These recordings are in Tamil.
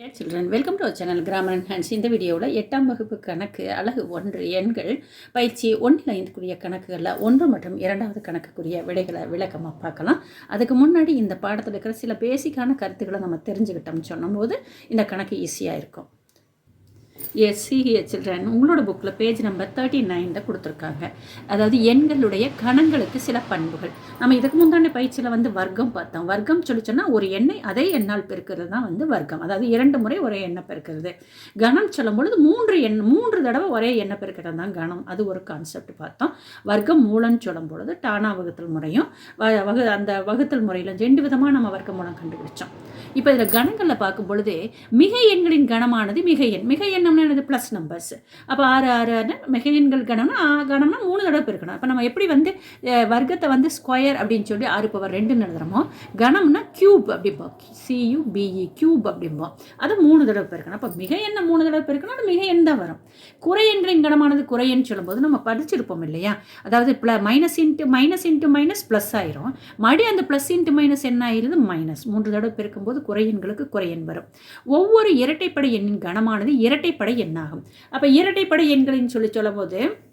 Children welcome to channel grammar hands இந்த வீடியோவில் எட்டாம் வகுப்பு கணக்கு அழகு ஒன்று எண்கள் பயிற்சி ஒன்றில் ஐந்துக்குரிய கணக்குகளில் ஒன்று மற்றும் இரண்டாவது கணக்குக்குரிய விடைகளை விளக்கமாக பார்க்கலாம். அதுக்கு முன்னாடி இந்த பாடத்தில் இருக்கிற சில பேசிக்கான கருத்துக்களை நம்ம தெரிஞ்சுக்கிட்டோம்னு சொன்னும்போது இந்த கணக்கு ஈஸியாக இருக்கும். எஸ் சிஹெச் சில்ட்ரன் உங்களோட புக்கில் பேஜ் நம்பர் தேர்ட்டி நைனில் கொடுத்துருக்காங்க. அதாவது எண்களுடைய கணங்களுக்கு சில பண்புகள். நம்ம இதுக்கு முந்தான பயிற்சியில் வந்து வர்க்கம் பார்த்தோம். வர்க்கம் சொல்லி சொன்னால் ஒரு எண்ணை அதே எண்ணால் பெருக்கிறது தான் வந்து வர்க்கம். அதாவது இரண்டு முறை ஒரே எண்ணை பெருக்கிறது. கணம் சொல்லும் பொழுது மூன்று எண் மூன்று தடவை ஒரே எண்ணை பெருக்கிறது தான் கணம். அது ஒரு கான்செப்ட் பார்த்தோம். வர்க்கம் மூலம்னு சொல்லும் பொழுது டானா வகுத்தல் முறையும் வ- வகு அந்த வகுத்தல் முறையில் ரெண்டு விதமாக நம்ம வர்க்க மூலம் கண்டுபிடிச்சோம். இப்போ இதில் கணங்களில் பார்க்கும் பொழுது மிக எண்களின் கணமானது மிக எண். மிக எண்ணம் என்னது? ப்ளஸ் நம்பர்ஸ் அப்போ ஆறு ஆறு ஆறு மிக கணம்னா ஆ, கணம்னா மூணு தடவை பெருக்கணும். அப்போ நம்ம எப்படி வந்து வர்க்கத்தை வந்து ஸ்கொயர் அப்படின்னு சொல்லி ஆறு பவர் ரெண்டுன்னு எழுதுறோமோ கணம்னா cube அப்படிம்போம். C u b e cube cube அப்படிம்போம். அது மூணு தடவை பெருக்கணும். அப்போ மிக என்ன மூணு தடவை பெருக்கணும். அது மிக எண் தான் வரும். குறை எண்களின் கணமானது குறையன்னு சொல்லும்போது நம்ம படிச்சிருப்போம் இல்லையா? அதாவது plus minus into minus into minus plus ஆயிரும். மறுபடியும் அந்த ப்ளஸ் இன்ட்டு மைனஸ் என்ன ஆயிருது மைனஸ் மூன்று தடவை பெருக்கும்போது குறை எண்களுக்கு குறை எண் வரும். ஒவ்வொரு இரட்டைப்படை எண்ணின் கணமானது இரட்டைப்படை எண்ணாகும் அப்போ இரட்டைப்படை எண்களின்னு சொல்லி சொல்லும்போது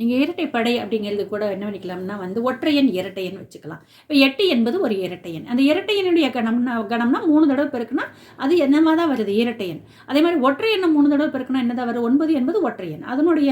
நீங்கள் இரட்டைப்படை அப்படிங்கிறது கூட என்ன பண்ணிக்கலாம்னா வந்து ஒற்றையன் இரட்டையன் வச்சுக்கலாம். இப்போ எட்டு என்பது ஒரு இரட்டையன் அந்த இரட்டையனுடைய கணம்னா கணம்னா மூணு தடவை பெருக்குனா அது என்னமா தான் வருது? இரட்டையன் அதே மாதிரி ஒற்றையன் மூணு தடவை பெருக்குனா என்னதான் வருது? ஒன்பது என்பது ஒற்றையன் அதனுடைய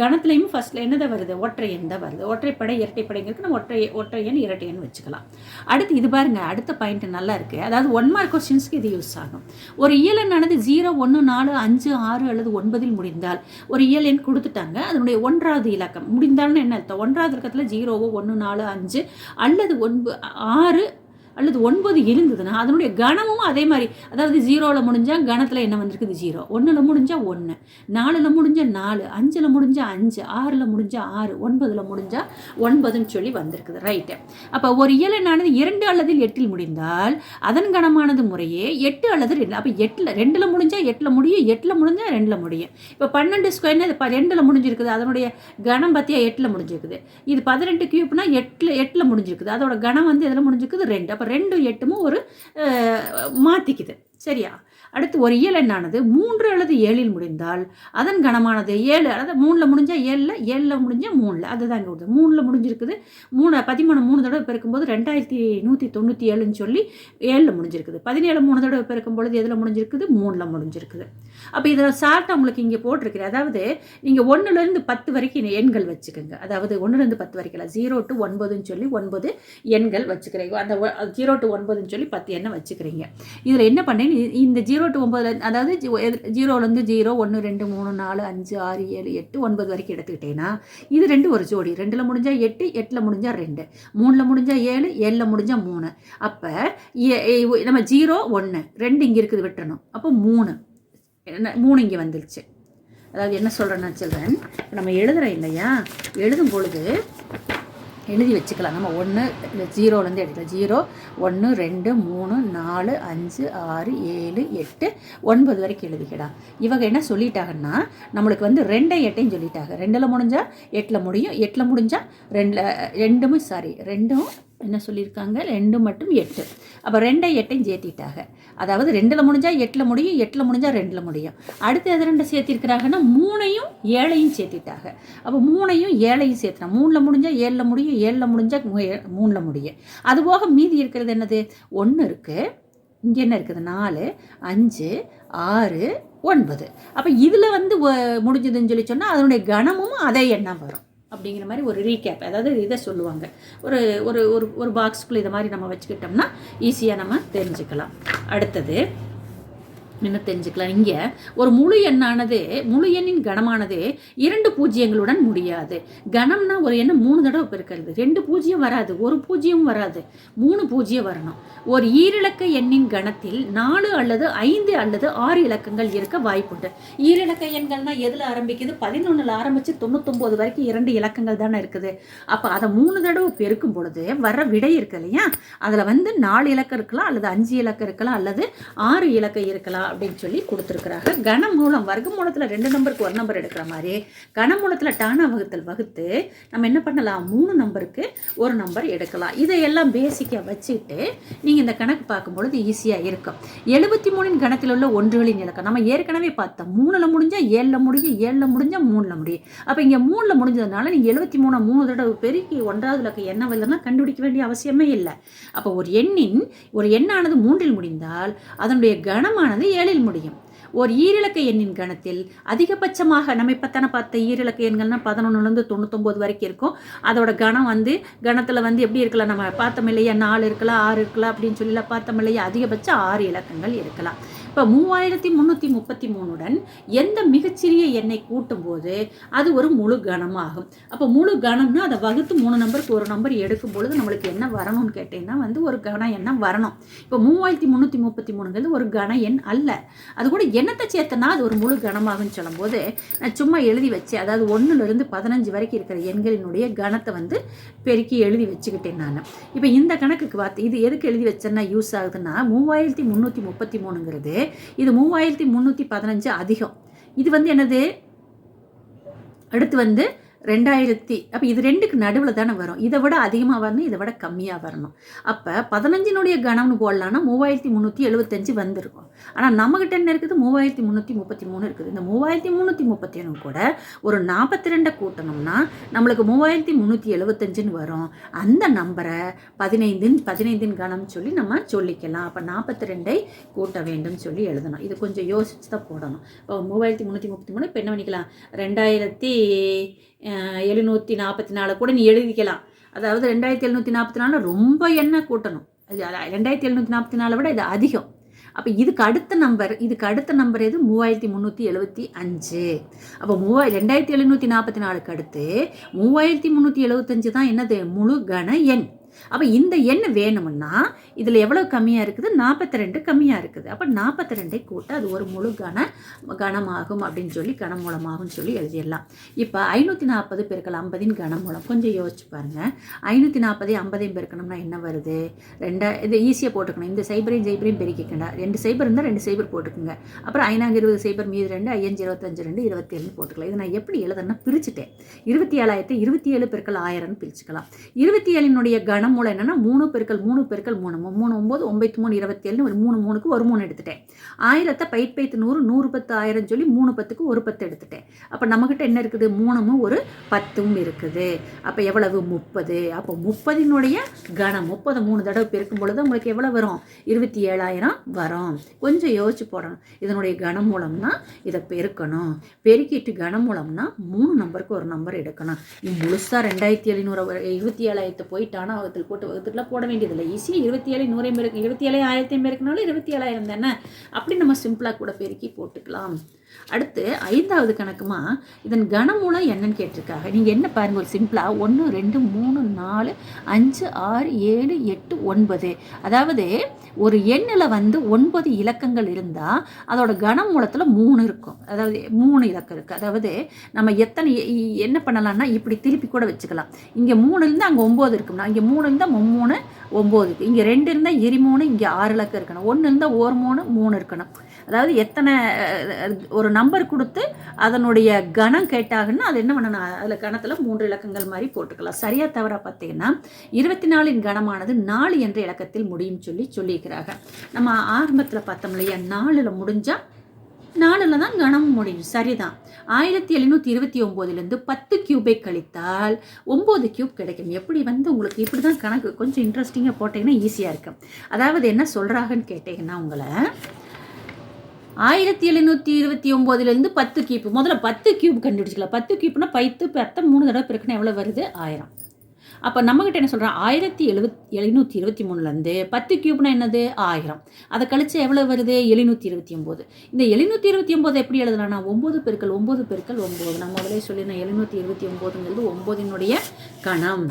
கணத்துலையும் ஃபஸ்ட்டில் என்னதான் வருது? ஒற்றையன் தான் வருது. ஒற்றைப்படை இரட்டைப்படைங்கிறது நம்ம ஒற்றை ஒற்றையன் இரட்டையன் வச்சுக்கலாம். அடுத்து இது பாருங்க அடுத்த பாயிண்ட் நல்லா இருக்குது அதாவது ஒன் மார்க் கொஸ்டின்ஸ்க்கு இது யூஸ் ஆகும். ஒரு இயல் எண்ணானது ஜீரோ ஒன்று நாலு அஞ்சு ஆறு அல்லது ஒன்பதில் முடிந்தால் ஒரு இயல் எண் கொடுத்துட்டாங்க. அதனுடைய ஒன்றாவது இலக்கம். முடிந்தாலும் என்ன அர்த்தம்? ஒன்றாவது இலக்கத்தில் ஜீரோவோ ஒன்று நாலு அஞ்சு அல்லது ஒன்பது ஆறு அல்லது ஒன்பது இருந்ததுன்னா அதனுடைய கணமும் அதே மாதிரி. அதாவது ஜீரோவில் முடிஞ்சால் கணத்தில் என்ன வந்திருக்குது? ஜீரோ. ஒன்றில் முடிஞ்சால் ஒன்று நாலில் முடிஞ்சால் நாலு. அஞ்சில் முடிஞ்சால் அஞ்சு. ஆறில் முடிஞ்சால் ஆறு. ஒன்பதில் முடிஞ்சால் ஒன்பதுன்னு சொல்லி வந்திருக்குது. ரைட்டு அப்போ ஒரு இயலனானது இரண்டு அல்லது எட்டில் முடிந்தால் அதன் கணமானது முறையே எட்டு அல்லது ரெண்டு. அப்போ எட்டில் ரெண்டில் முடிஞ்சால் எட்டில் முடியும் எட்டில் முடிஞ்சால் ரெண்டில் முடியும். இப்போ பன்னெண்டு ஸ்கொயர்னு ப ரெண்டில் முடிஞ்சிருக்குது. அதனுடைய கணம் பார்த்தியா எட்டில் முடிஞ்சிருக்குது. இது பதினெட்டு கியூப்னா எட்டில் எட்டில் முடிஞ்சிருக்குது. அதோட கணம் வந்து எதில் முடிஞ்சிருக்குது? ரெண்டு. அப்போ ரெண்டு எட்டுமும் ஒரு மாற்றிக்குது சரியா? அடுத்து ஒரு இயல் எண்ணானது மூன்று அல்லது ஏழில் முடிந்தால் அதன் கணமானது ஏழு அதாவது மூணில் முடிஞ்சால் ஏழில் ஏழில் முடிஞ்சால் மூணில் அதுதான் இங்கே வருது மூணில் முடிஞ்சிருக்குது. மூணு பதிமூணு மூணு தடவை பிறக்கும்போது ரெண்டாயிரத்தி நூற்றி தொண்ணூற்றி ஏழுன்னு சொல்லி ஏழில் முடிஞ்சிருக்குது. பதினேழு மூணு தடவை பிறக்கும் பொழுது எதில் முடிஞ்சிருக்குது? மூணில் முடிஞ்சிருக்குது. அப்போ இதில் சார்ட்டாக உங்களுக்கு இங்கே போட்டிருக்கிறேன். அதாவது நீங்கள் ஒன்றுலேருந்து பத்து வரைக்கும் எண்கள் வச்சுக்கோங்க. அதாவது ஒன்றுலேருந்து பத்து வரைக்கும் இல்லை ஜீரோ டு ஒன்பதுன்னு சொல்லி ஒன்பது எண்கள் வச்சுக்கிறீங்க அந்த ஜீரோ டு ஒன்பதுன்னு சொல்லி பத்து எண்ணை வச்சுக்கிறீங்க. இதில் என்ன பண்ணேன்? இந்த ஜீரோ டு ஒம்பதுல அதாவது ஜீரோலேருந்து ஜீரோ ஒன்று ரெண்டு மூணு நாலு அஞ்சு ஆறு ஏழு எட்டு ஒன்பது வரைக்கும் எடுத்துக்கிட்டேன்னா இது ரெண்டு ஒரு ஜோடி. ரெண்டில் முடிஞ்சால் எட்டு எட்டில் முடிஞ்சால் ரெண்டு. மூணில் முடிஞ்சால் ஏழு ஏழில் முடிஞ்சால் மூணு. அப்போ நம்ம ஜீரோ ஒன்று ரெண்டு இங்கே இருக்குது விட்டுறணும். அப்போ மூணு. என்ன மூணு இங்கே வந்துருச்சு. அதாவது என்ன சொல்கிறேன்னா சில்ட்ரன் நம்ம எழுதுகிறோம் இல்லையா? எழுதும் பொழுது எழுதி வச்சுக்கலாம். நம்ம ஒன்று இந்த ஜீரோலேருந்து எடுக்கலாம் ஜீரோ ஒன்று ரெண்டு மூணு நாலு அஞ்சு ஆறு ஏழு எட்டு ஒன்பது வரைக்கும் எழுதிக்கலாம். இவங்க என்ன சொல்லிட்டாங்கன்னா நம்மளுக்கு வந்து ரெண்டை எட்டையும் சொல்லிட்டாங்க. ரெண்டில் முடிஞ்சால் எட்டில் முடியும் எட்டில் முடிஞ்சால் ரெண்டில் ரெண்டுமே சாரி ரெண்டும் என்ன சொல்லியிருக்காங்க? ரெண்டு மட்டும் எட்டு. அப்போ ரெண்டை எட்டையும் சேர்த்திட்டாங்க. அதாவது ரெண்டில் முடிஞ்சால் எட்டில் முடியும் எட்டில் முடிஞ்சால் ரெண்டில் முடியும். அடுத்து எது ரெண்டு சேர்த்திருக்கிறாங்கன்னா மூணையும் ஏழையும் சேர்த்திட்டாங்க. அப்போ மூணையும் ஏழையும் சேர்த்துனா மூணில் முடிஞ்சால் ஏழில் முடியும் ஏழில் முடிஞ்சால் மூணில் முடியும். அதுபோக மீதி இருக்கிறது என்னது? ஒன்று இருக்குது இங்கே என்ன இருக்குது? நாலு அஞ்சு ஆறு ஒன்பது. அப்போ இதில் வந்து முடிஞ்சதுன்னு சொல்லி சொன்னால் அதனுடைய கணமும் அதே எண்ணம் வரும். அப்படிங்கிற மாதிரி ஒரு ரீகேப் அதாவது இதை சொல்லுவாங்க. ஒரு ஒரு ஒரு ஒரு பாக்ஸ்குள்ளே இதை மாதிரி நம்ம வச்சுக்கிட்டோம்னா ஈஸியாக நம்ம தெரிஞ்சுக்கலாம். அடுத்தது என்ன தெரிஞ்சுக்கலாம். இங்கே ஒரு முழு எண்ணானது முழு எண்ணின் கணமானது இரண்டு பூஜ்ஜியங்களுடன் முடியாது. கணம்னா ஒரு எண்ணம் மூணு தடவை பெருக்கிறது. ரெண்டு பூஜ்ஜியம் வராது ஒரு பூஜ்ஜியம் வராது. மூணு பூஜ்ஜியம் வரணும். ஒரு ஈரிலக்க எண்ணின் கணத்தில் நாலு அல்லது ஐந்து அல்லது ஆறு இலக்கங்கள் இருக்க வாய்ப்புண்டு. ஈரிலக்க எண்கள்னா எதில் ஆரம்பிக்குது? பதினொன்றில் ஆரம்பித்து தொண்ணூத்தொம்பது வரைக்கும் இரண்டு இலக்கங்கள் தானே இருக்குது. அப்போ அதை மூணு தடவை பெருக்கும் பொழுது வர்ற விடை இருக்கு இல்லையா? அதில் வந்து நாலு இலக்கம் இருக்கலாம் அல்லது அஞ்சு இலக்கம் இருக்கலாம் அல்லது ஆறு இலக்கம் இருக்கலாம். அப்படின்னு சொல்லி கொடுத்துருக்குறாங்க. கனமூலம் வர்க்கமூலத்தில் ரெண்டு நம்பருக்கு ஒரு நம்பர் எடுக்கிற மாதிரி கனமூலத்தில் டானா வகுத்தல் வகுத்து நம்ம என்ன பண்ணலாம்? மூணு நம்பருக்கு ஒரு நம்பர் எடுக்கலாம். இதையெல்லாம் பேசிக்காக வச்சுட்டு நீங்கள் இந்த கணக்கு பார்க்கும்பொழுது ஈஸியாக இருக்கும். எழுபத்தி மூணின் கணத்தில் உள்ள ஒன்றுகளின் இலக்கம். நம்ம ஏற்கனவே பார்த்தோம். மூணில் முடிஞ்சால் ஏழில் முடியும் ஏழில் முடிஞ்சால் மூணில் முடியும். அப்போ இங்கே மூணில் முடிஞ்சதுனால நீங்கள் எழுபத்தி மூணு மூணு தடவை பெருக்கி ஒன்றாவது இலக்கம் என்ன வரலன்னா கண்டுபிடிக்க வேண்டிய அவசியமே இல்லை. அப்போ ஒரு எண்ணின் ஒரு எண்ணானது மூன்றில் முடிந்தால் அதனுடைய கணமானது ஏழில் முடியும். ஒரு ஈரிலக்க எண்ணின் கணத்தில் அதிகபட்சமாக நம்ம இப்போ தானே பார்த்த ஈரிலக்க எண்கள்னா பதினொன்றுலேருந்து தொண்ணூத்தொம்பது வரைக்கும் இருக்கும். அதோட கணம் வந்து கணத்தில் வந்து எப்படி இருக்கலாம்? நம்ம பார்த்தோம் இல்லையா? நாலு இருக்கலாம் ஆறு இருக்கலாம் அப்படின்னு சொல்லி பார்த்தோம் இல்லையா? அதிகபட்சம் ஆறு இலக்கங்கள் இருக்கலாம். இப்போ மூவாயிரத்தி முந்நூற்றி முப்பத்தி மூணுடன் எந்த மிகச்சிறிய எண்ணை கூட்டும்போது அது ஒரு முழு கணமாகும் அப்போ முழு கணம்னா அதை வகுத்து மூணு நம்பருக்கு ஒரு நம்பர் எடுக்கும் பொழுது நம்மளுக்கு என்ன வரணும்னு கேட்டிங்கன்னா வந்து ஒரு கண எண்ணம் வரணும். இப்போ மூவாயிரத்தி முந்நூற்றி முப்பத்தி மூணுங்கிறது ஒரு கண எண் அல்ல. அது கூட எண்ணத்தை சேர்த்தனா அது ஒரு முழு கணமாகும்னு சொல்லும்போது நான் சும்மா எழுதி வச்சு அதாவது ஒன்றுலேருந்து பதினஞ்சு வரைக்கும் இருக்கிற எண்களினுடைய கணத்தை வந்து பெருக்கி எழுதி வச்சுக்கிட்டேன் நான். இப்போ இந்த கணக்குக்கு பார்த்து இது எதுக்கு எழுதி வச்சேன்னா யூஸ் ஆகுதுன்னா மூவாயிரத்தி முந்நூற்றி முப்பத்தி மூணுங்கிறது இது மூவாயிரத்தி முந்நூற்றி பதினஞ்சு அதிகம். இது வந்து என்னது? அடுத்து வந்து ரெண்டாயிரத்தி அப்போ இது ரெண்டுக்கு நடுவில் தானே வரும். இதை விட அதிகமாக வரணும் இதை விட கம்மியாக வரணும். அப்போ பதினஞ்சினுடைய கணம்னு போடலான்னா மூவாயிரத்தி முந்நூற்றி எழுபத்தஞ்சு வந்திருக்கும். ஆனால் நம்மக்கிட்ட என்ன இருக்குது? மூவாயிரத்தி முந்நூற்றி முப்பத்தி மூணு இருக்குது. இந்த மூவாயிரத்தி முந்நூற்றி முப்பத்தி ஒன்று கூட ஒரு நாற்பத்தி ரெண்டை கூட்டணும்னா நம்மளுக்கு மூவாயிரத்தி முந்நூற்றி எழுபத்தஞ்சுன்னு வரும். அந்த நம்பரை பதினைந்தின் பதினைந்தின் கணம் சொல்லி நம்ம சொல்லிக்கலாம். அப்போ நாற்பத்தி ரெண்டை கூட்ட வேண்டும் சொல்லி எழுதணும். இது கொஞ்சம் யோசிச்சு தான் போடணும். இப்போ மூவாயிரத்தி முந்நூற்றி முப்பத்தி மூணு இப்போ என்ன பண்ணிக்கலாம்? ரெண்டாயிரத்தி எழுநூற்றி நாற்பத்தி நாலு கூட நீ எழுதிக்கலாம். அதாவது ரெண்டாயிரத்தி எழுநூற்றி நாற்பத்தி நாலு ரொம்ப எண்ணெய் கூட்டணும். அது ரெண்டாயிரத்தி எழுநூற்றி நாற்பத்தி நாலு விட இது அதிகம். அப்போ இதுக்கு அடுத்த நம்பர் இதுக்கு அடுத்த நம்பர் எது? மூவாயிரத்தி முந்நூற்றி எழுபத்தி அஞ்சு. அப்போ மூவாய் ரெண்டாயிரத்தி எழுநூற்றி நாற்பத்தி நாலுக்கு அடுத்து மூவாயிரத்தி முந்நூற்றி எழுபத்தஞ்சு தான் என்னது? முழு கன எண். அப்போ இந்த எண் வேணும்னா இதில் எவ்வளோ கம்மியாக இருக்குது? நாற்பத்தி ரெண்டு கம்மியாக இருக்குது. அப்போ நாற்பத்தி ரெண்டை கூட்ட அது ஒரு முழு கன கணமாகும் அப்படின்னு சொல்லி கனமூலமாகும் சொல்லி எழுதிடலாம். இப்போ ஐநூற்றி நாற்பது பெருக்கல் ஐம்பதின் கனமூலம் கொஞ்சம் யோசிச்சு பாருங்கள் ஐநூற்றி நாற்பது ஐம்பதையும் பெருக்கணும்னா என்ன வருது? ரெண்டா இது ஈஸியாக போட்டுக்கணும். இந்த சைபரையும் சைபரையும் பெருக்கிக்கண்டா ரெண்டு சைபர் இருந்தால் ரெண்டு சைபர் போட்டுக்கோங்க. அப்புறம் ஐநாங்க இருபது சைபர் மீது ரெண்டு ஐயஞ்சு இருபத்தஞ்சு ரெண்டு இருபத்தி ஏழுன்னு போட்டுக்கலாம். இதை நான் எப்படி எழுதுனா பிரிச்சுட்டேன். இருபத்தி ஏழாயிரத்தி இருபத்தி ஏழு பெருக்கல் ஆயிரம்னு பிரிச்சுக்கலாம். இருபத்தி ஏழினுடைய கனமூலம் என்னென்னா மூணு பெருக்கல் மூணு பெருக்கல் மூணு. மூணு ஒம்பது ஒம்பத்தி மூணு இருபத்தி ஏழுன்னு ஒரு மூணு மூணுக்கு ஒரு மூணு எடுத்துட்டேன். ஆயிரத்தை பயிர் பைத்து நூறு நூறு பத்து ஆயிரம் சொல்லி மூணு பத்துக்கு ஒரு பத்து எடுத்துட்டேன். அப்போ நம்மக்கிட்ட என்ன இருக்குது? மூணும் ஒரு பத்தும் இருக்குது. அப்போ எவ்வளவு? முப்பது. அப்போ முப்பதினுடைய கணம் முப்பது மூணு தடவை பெருக்கும் பொழுது உங்களுக்கு எவ்வளோ வரும்? இருபத்தி ஏழாயிரம் வரும். கொஞ்சம் யோசிச்சு போடணும். இதனுடைய கனமூலம்னா இதை பெருக்கணும். பெருக்கிட்டு கனமூலம்னா மூணு நம்பருக்கு ஒரு நம்பர் எடுக்கணும். முழுசாக ரெண்டாயிரத்தி எழுநூறு இருபத்தி ஏழாயிரத்து போயிட்டானா வகுத்தில் போட்டு வகுத்துலாம் போட வேண்டியதில்லை. ஈஸியாக இருபத்தி ஏழு நூறையும் பேருக்கு இருபத்தி ஏழு ஆயிரத்தையும் இருக்கனாலும் இருபத்தி ஏழாயிரம் தானே? அப்படி நம்ம சிம்பிளாக கூட பெருக்கி போட்டுக்கலாம். அடுத்து ஐந்தாவது கணக்குமா இதன் கனமூலம் என்னன்னு கேட்டிருக்காங்க. நீங்கள் என்ன பாருங்கள் ஒரு சிம்பிளாக ஒன்று ரெண்டு மூணு நாலு அஞ்சு ஆறு ஏழு எட்டு ஒன்பது. அதாவது ஒரு எண்ணில் வந்து ஒன்பது இலக்கங்கள் இருந்தால் அதோட கனமூலத்தில் மூணு இருக்கும். அதாவது மூணு இலக்கம் இருக்குது அதாவது நம்ம எத்தனை என்ன பண்ணலாம்னா இப்படி திருப்பி கூட வச்சுக்கலாம். இங்கே மூணு இருந்தால் அங்கே ஒம்பது இருக்கும்னா இங்கே மூணு இருந்தால் மூணு ஒம்பது இருக்குது இங்கே ரெண்டு இருந்தால் இரு மூணு இங்கே ஆறு இலக்கம் இருக்கணும். ஒன்று இருந்தால் ஒரு மூணு மூணு இருக்கணும். அதாவது எத்தனை ஒரு நம்பர் கொடுத்து அதனுடைய கணம் கேட்டாங்கன்னா அது என்ன பண்ணணும்? அதில் கணத்தில் மூன்று இலக்கங்கள் மாதிரி போட்டுக்கலாம். சரியாக தவறாக பார்த்தீங்கன்னா இருபத்தி நாலின் கணமானது நாலு என்ற இலக்கத்தில் முடியும் சொல்லி சொல்லியிருக்கிறாங்க. நம்ம ஆரம்பத்தில் பார்த்தோம் இல்லையா நாலில் முடிஞ்சால் நாலில் தான் கணம் முடியும். சரிதான். ஆயிரத்தி எழுநூற்றி இருபத்தி ஒம்போதுலேருந்து பத்து கியூபை கழித்தால் ஒம்பது கியூப் கிடைக்கும். எப்படி வந்து உங்களுக்கு இப்படி தான் கணக்கு கொஞ்சம் இன்ட்ரெஸ்டிங்காக போட்டிங்கன்னா ஈஸியாக இருக்கும். அதாவது என்ன சொல்கிறாங்கன்னு கேட்டிங்கன்னா உங்களை ஆயிரத்தி எழுநூற்றி இருபத்தி ஒம்போதுலேருந்து பத்து கியூப் முதல்ல பத்து கியூப் கண்டுபிடிச்சிக்கலாம். பத்து கியூப்னா பத்து பத்தை மூணு தடவை பிறக்குன்னா எவ்வளோ வருது? ஆயிரம். அப்போ நம்மக்கிட்ட என்ன சொல்கிறோம் ஆயிரத்தி எழுபத் எழுநூற்றி இருபத்தி மூணுலேருந்து பத்து கியூப்னா என்னது? ஆயிரம். அதை கழிச்சு எவ்வளோ வருது? எழுநூற்றி இருபத்தி ஒம்பது. இந்த எழுநூற்றி இருபத்தி ஒம்பது எப்படி எழுதலாம்னா ஒம்பது பெருக்கள் ஒம்பது பெருக்கள் ஒம்பது. நம்ம முதலே சொல்லியிருந்தோம் எழுநூற்றி இருபத்தி ஒம்போதுங்கிறது ஒம்போதினுடைய கணம்.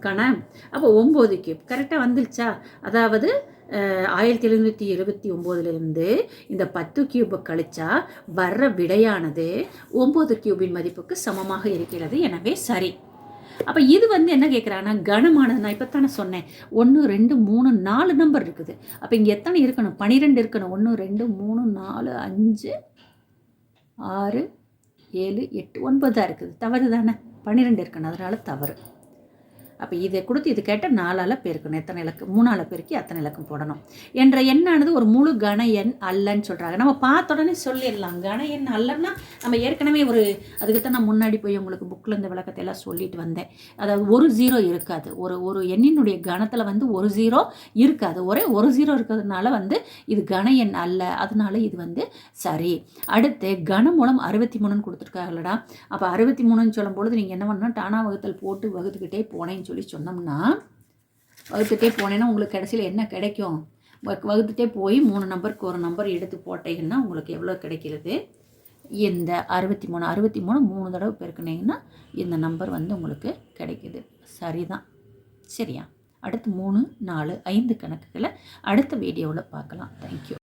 கணம். அப்போ ஒம்பது கியூப் கரெக்டாக வந்துருச்சா? அதாவது ஆயிரத்தி எழுநூற்றி எழுபத்தி ஒம்போதுலேருந்து இந்த பத்து கியூபை கழிச்சா வர்ற விடையானது ஒம்பது கியூபின் மதிப்புக்கு சமமாக இருக்கிறது. எனவே சரி. அப்போ இது வந்து என்ன கேட்குறாங்கன்னா கனமானது நான் இப்போ தானே சொன்னேன். ஒன்று ரெண்டு மூணு நாலு நம்பர் இருக்குது. அப்போ இங்கே எத்தனை இருக்கணும்? பன்னிரெண்டு இருக்கணும். ஒன்று ரெண்டு மூணு நாலு அஞ்சு ஆறு ஏழு எட்டு ஒன்பதாக இருக்குது. தவறு தானே பன்னிரெண்டு இருக்கணும். அதனால் தவறு. அப்போ இதை கொடுத்து இது கேட்டால் நாலால் பெருக்கணும் எத்தனை இலக்கம் மூணால் பெருக்கி அத்தனை இலக்கம் போடணும். என்ற எண்ணானது ஒரு முழு கன எண் அல்லன்னு சொல்கிறாங்க நம்ம பார்த்த உடனே சொல்லிடலாம். கன எண் அல்லன்னா நம்ம ஏற்கனவே ஒரு அதுக்கு தான் நான் முன்னாடி போய் உங்களுக்கு புக்கில் இந்த விளக்கத்தை எல்லாம் சொல்லிட்டு வந்தேன். அதாவது ஒரு ஜீரோ இருக்காது. ஒரு ஒரு எண்ணினுடைய கணத்தில் வந்து ஒரு ஜீரோ இருக்காது. ஒரே ஒரு ஜீரோ இருக்கிறதுனால வந்து இது கன எண் அல்ல. அதனால இது வந்து சரி. அடுத்து கன மூலம் அறுபத்தி மூணுன்னு கொடுத்துருக்காங்களடா அப்போ அறுபத்தி மூணுன்னு சொல்லும் பொழுது நீங்கள் என்ன பண்ணால் டானா வகுத்தல் போட்டு வகுத்துக்கிட்டே போனேன்னு சொல்லி சொன்னோம்னா வகுத்துட்டே போனேன்னா உங்களுக்கு கடைசியில் என்ன கிடைக்கும்? வகுத்துட்டே போய் மூணு நம்பருக்கு ஒரு நம்பர் எடுத்து போட்டீங்கன்னா உங்களுக்கு எவ்வளோ கிடைக்கிறது? இந்த அறுபத்தி மூணு அறுபத்தி மூணு மூணு தடவை பெருக்குனீங்கன்னா இந்த நம்பர் வந்து உங்களுக்கு கிடைக்கிது. சரிதான். சரியா? அடுத்து மூணு நாலு ஐந்து கணக்குகளை அடுத்த வீடியோவில் பார்க்கலாம். தேங்க்யூ